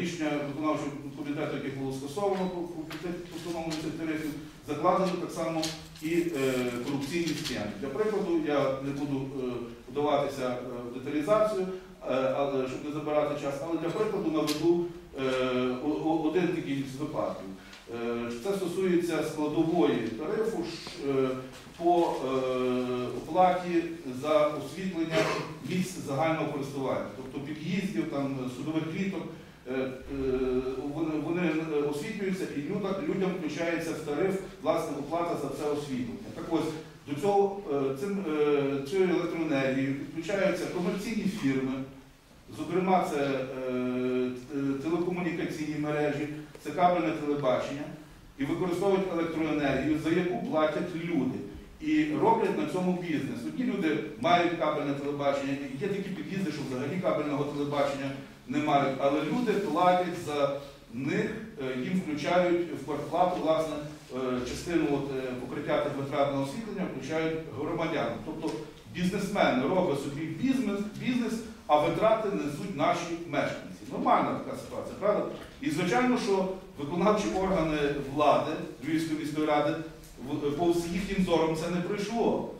рішення виконавчого комітету, яке було скасовано по цих тарифів, закладено так само і е, корупційні схеми. Для прикладу, я не буду е, вдаватися е, в деталізацію, але щоб не забирати час, але для прикладу наведу один такий з випадків. Це стосується складової тарифу по оплаті за освітлення місць загального користування, тобто під'їздів, судових кліток. Е, е, Вони, вони освітлюються і людям, включається в тариф власне оплата за це освітлення. Так ось до цього е, цим, е, цією електроенергією підключаються комерційні фірми, зокрема це е, телекомунікаційні мережі, це кабельне телебачення, і використовують електроенергію, за яку платять люди. І роблять на цьому бізнес. Одні люди мають кабельне телебачення, є такі під'їзди, що взагалі кабельного телебачення не мають, але люди платять за них, е, їм включають в квартплату власне е, частину от, е, покриття та витрат освітлення, включають громадян. Тобто бізнесмен робить собі бізнес, бізнес, а витрати несуть наші мешканці. Нормальна така ситуація, правда? І звичайно, що виконавчі органи влади Львівської міської ради повз їхнім зором це не пройшло.